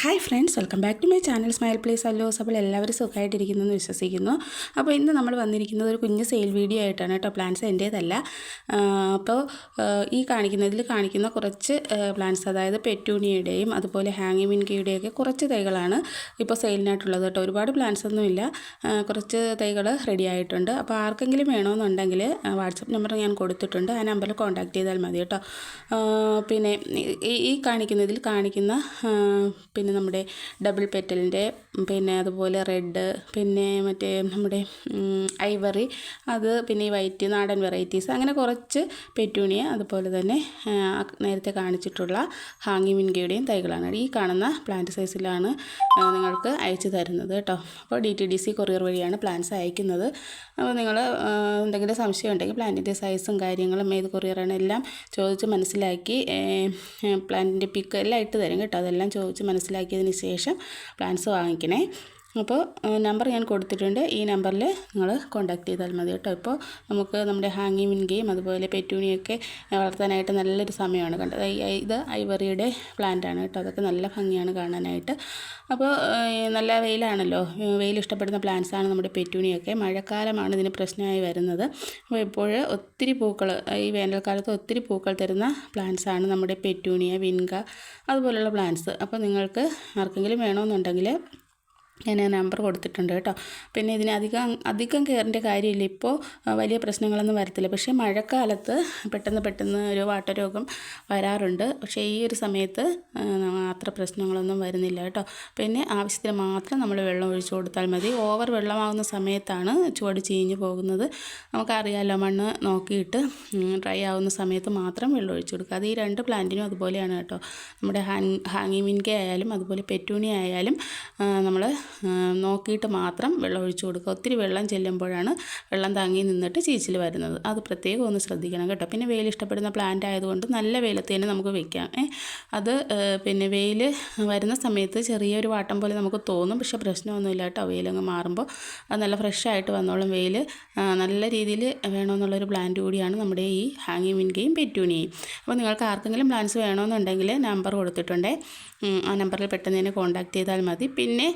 Hi friends welcome back to my channel smile place അല്ലോസ് അപ്പോൾ എല്ലാവരും സുഖമായിട്ടിരിക്കുന്നു എന്ന് വിശ്വസിക്കുന്നു. അപ്പോൾ ഇന്ന് നമ്മൾ വന്നിരിക്കുന്നത് ഒരു കുഞ്ഞ് സെയിൽ വീഡിയോ ആയിട്ടാണ് കേട്ടോ പ്ലാൻസ് എന്റേതല്ല അപ്പോൾ ഈ കാണിക്കുന്നതിൽ കാണിക്കുന്ന കുറച്ച് പ്ലാൻസ് അതായത് പെറ്റൂണിയുടെയും അതുപോലെ ഹാങ്ങി മിൻകിയുടെയൊക്കെ കുറച്ച് തൈകളാണ് ഇപ്പോൾ സെയിലിനായിട്ടുള്ളത് കേട്ടോ. ഒരുപാട് പ്ലാൻസ് ഒന്നുമില്ല. കുറച്ച് തൈകൾ റെഡി ആയിട്ടുണ്ട്. അപ്പോൾ ആർക്കെങ്കിലും വേണമെന്നുണ്ടെങ്കിൽ വാട്സപ്പ് നമ്പർ ഞാൻ കൊടുത്തിട്ടുണ്ട്. ആ നമ്പറിൽ കോൺടാക്ട് ചെയ്താൽ മതി കേട്ടോ. പിന്നെ ഈ കാണിക്കുന്നതിൽ കാണിക്കുന്ന പിന്നെ നമ്മുടെ ഡബിൾ പെറ്റലിന്റെ പിന്നെ അതുപോലെ റെഡ് പിന്നെ മറ്റേ നമ്മുടെ ഐവറി അത് പിന്നെ ഈ വൈറ്റ് നാടൻ വെറൈറ്റീസ് അങ്ങനെ കുറച്ച് പെറ്റൂണിയ അതുപോലെ തന്നെ നേരത്തെ കാണിച്ചിട്ടുള്ള ഹാങ്ങി മിൻകയുടെയും തൈകളാണ്. ഈ കാണുന്ന പ്ലാന്റ് സൈസിലാണ് നിങ്ങൾക്ക് അയച്ചു തരുന്നത് കേട്ടോ. അപ്പോൾ D T D C courier വഴിയാണ് പ്ലാന്റ്സ് അയക്കുന്നത്. അപ്പോൾ നിങ്ങൾ എന്തെങ്കിലും സംശയം ഉണ്ടെങ്കിൽ പ്ലാന്റിന്റെ സൈസും കാര്യങ്ങളും ഏത് കൊറിയറാണ് എല്ലാം ചോദിച്ച് മനസ്സിലാക്കി പ്ലാന്റിന്റെ പിക്ക് എല്ലാം ഇട്ട് തരും കേട്ടോ. അതെല്ലാം ചോദിച്ച് മനസ്സിലാക്കി മനസ്സിലാക്കിയതിന് ശേഷം പ്ലാൻസ് വാങ്ങിക്കണേ അപ്പോൾ നമ്പർ ഞാൻ കൊടുത്തിട്ടുണ്ട്. ഈ നമ്പറിൽ നിങ്ങൾ കോൺടാക്ട് ചെയ്താൽ മതി കേട്ടോ. ഇപ്പോൾ നമുക്ക് നമ്മുടെ ഹാങ്ങി മിൻകയും അതുപോലെ പെറ്റൂണിയൊക്കെ വളർത്താനായിട്ട് നല്ലൊരു സമയമാണ് കണ്ടത്. ഇത് ഐവറിയുടെ പ്ലാന്റ് ആണ് കേട്ടോ. അതൊക്കെ നല്ല ഭംഗിയാണ് കാണാനായിട്ട്. അപ്പോൾ നല്ല വെയിലാണല്ലോ. വെയിൽ ഇഷ്ടപ്പെടുന്ന പ്ലാന്റ്സ് ആണ് നമ്മുടെ പെറ്റൂണിയൊക്കെ. മഴക്കാലമാണ് ഇതിന് പ്രശ്നമായി വരുന്നത്. അപ്പോൾ ഇപ്പോൾ ഒത്തിരി പൂക്കൾ ഈ വേനൽക്കാലത്ത് ഒത്തിരി പൂക്കൾ തരുന്ന പ്ലാന്റ്സ് ആണ് നമ്മുടെ പെറ്റൂണിയ വിൻക അതുപോലുള്ള പ്ലാന്റ്സ് അപ്പോൾ നിങ്ങൾക്ക് ആർക്കെങ്കിലും വേണമെന്നുണ്ടെങ്കിൽ ഞാൻ ആ നമ്പർ കൊടുത്തിട്ടുണ്ട് കേട്ടോ. പിന്നെ ഇതിന് അധികം അധികം കയറിന്റെ കാര്യമില്ല. ഇപ്പോൾ വലിയ പ്രശ്നങ്ങളൊന്നും വരത്തില്ല. പക്ഷേ മഴക്കാലത്ത് പെട്ടെന്ന് പെട്ടെന്ന് ഒരു വാട്ടരോഗം വരാറുണ്ട്. പക്ഷേ ഈ ഒരു സമയത്ത് അത്ര പ്രശ്നങ്ങളൊന്നും വരുന്നില്ല കേട്ടോ. പിന്നെ ആവശ്യത്തിന് മാത്രം നമ്മൾ വെള്ളം ഒഴിച്ചു കൊടുത്താൽ മതി. ഓവർ വെള്ളമാകുന്ന സമയത്താണ് ചുവട് ചീഞ്ഞു പോകുന്നത്. നമുക്കറിയാമല്ലോ മണ്ണ് നോക്കിയിട്ട് ഡ്രൈ ആവുന്ന സമയത്ത് മാത്രം വെള്ളം ഒഴിച്ചു കൊടുക്കുക. അത് ഈ രണ്ട് പ്ലാന്റിനും അതുപോലെയാണ് കേട്ടോ. നമ്മുടെ ഹാങ് ഹാങ്ങിമിൻകെ ആയാലും അതുപോലെ പെറ്റൂണി ആയാലും നമ്മൾ നോക്കിയിട്ട് മാത്രം വെള്ളം ഒഴിച്ചു കൊടുക്കുക. ഒത്തിരി വെള്ളം ചെല്ലുമ്പോഴാണ് വെള്ളം താങ്ങി നിന്നിട്ട് ചീച്ചിൽ വരുന്നത്. അത് പ്രത്യേകം ഒന്ന് ശ്രദ്ധിക്കണം കേട്ടോ. പിന്നെ വെയിൽ ഇഷ്ടപ്പെടുന്ന പ്ലാന്റ് ആയതുകൊണ്ട് നല്ല വെയിലത്ത് തന്നെ നമുക്ക് വെക്കാം. അത് പിന്നെ വെയിൽ വരുന്ന സമയത്ത് ചെറിയൊരു വാട്ടം പോലെ നമുക്ക് തോന്നും. പക്ഷെ പ്രശ്നമൊന്നുമില്ല കേട്ടോ. വെയിലങ്ങ് മാറുമ്പോൾ അത് നല്ല ഫ്രഷ് ആയിട്ട് വന്നോളും. വെയിൽ നല്ല രീതിയിൽ വേണമെന്നുള്ളൊരു പ്ലാന്റ് കൂടിയാണ് നമ്മുടെ ഈ ഹാങ്ങി മിൻകയും പെറ്റൂണിയും അപ്പോൾ നിങ്ങൾക്ക് ആർക്കെങ്കിലും പ്ലാന്റ്സ് വേണമെന്നുണ്ടെങ്കിൽ നമ്പർ കൊടുത്തിട്ടുണ്ടേ. ആ നമ്പറിൽ പെട്ടെന്ന് തന്നെ കോൺടാക്ട് ചെയ്താൽ മതി. പിന്നെ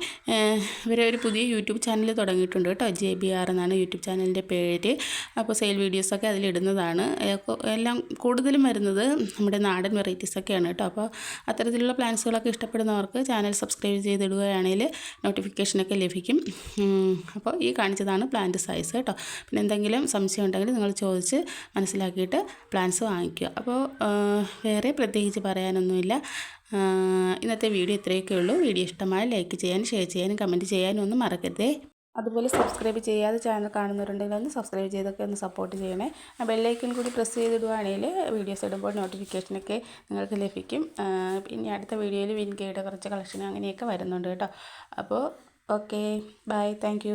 ഇവർ ഒരു പുതിയ യൂട്യൂബ് ചാനൽ തുടങ്ങിയിട്ടുണ്ട് കേട്ടോ. ജെ ബി ആർ എന്നാണ് യൂട്യൂബ് ചാനലിന്റെ പേര്. അപ്പോൾ സെയിൽ വീഡിയോസൊക്കെ അതിലിടുന്നതാണ് എല്ലാം കൂടുതലും വരുന്നത് നമ്മുടെ നാടൻ വെറൈറ്റീസൊക്കെയാണ് കേട്ടോ. അപ്പോൾ അത്തരത്തിലുള്ള പ്ലാൻസുകളൊക്കെ ഇഷ്ടപ്പെടുന്നവർക്ക് ചാനൽ സബ്സ്ക്രൈബ് ചെയ്തിടുകയാണെങ്കിൽ നോട്ടിഫിക്കേഷനൊക്കെ ലഭിക്കും. അപ്പോൾ ഈ കാണിച്ചതാണ് പ്ലാന്റ് സൈസ് കേട്ടോ. പിന്നെ എന്തെങ്കിലും സംശയം ഉണ്ടെങ്കിൽ നിങ്ങൾ ചോദിച്ച് മനസ്സിലാക്കിയിട്ട് പ്ലാൻസ് വാങ്ങിക്കുക. അപ്പോൾ വേറെ പ്രത്യേകിച്ച് പറയാനൊന്നുമില്ല. ഇന്നത്തെ വീഡിയോ ഇത്രയൊക്കെ ഉള്ളൂ. വീഡിയോ ഇഷ്ടമായി ലൈക്ക് ചെയ്യാനും ഷെയർ ചെയ്യാനും കമന്റ് ചെയ്യാനും ഒന്നും മറക്കരുതേ. അതുപോലെ സബ്സ്ക്രൈബ് ചെയ്യാതെ ചാനൽ കാണുന്നവരുണ്ടെങ്കിൽ ഒന്ന് സബ്സ്ക്രൈബ് ചെയ്തൊക്കെ ഒന്ന് സപ്പോർട്ട് ചെയ്യണേ. ബെല്ലൈക്കൻ കൂടി പ്രസ് ചെയ്തിടുവാണെങ്കിൽ വീഡിയോസ് ഇടുമ്പോൾ നോട്ടിഫിക്കേഷനൊക്കെ നിങ്ങൾക്ക് ലഭിക്കും. പിന്നെ അടുത്ത വീഡിയോയിൽ വിൻകയുടെ കുറച്ച് കളക്ഷൻ അങ്ങനെയൊക്കെ വരുന്നുണ്ട് കേട്ടോ. അപ്പോൾ ഓക്കെ ബൈ താങ്ക്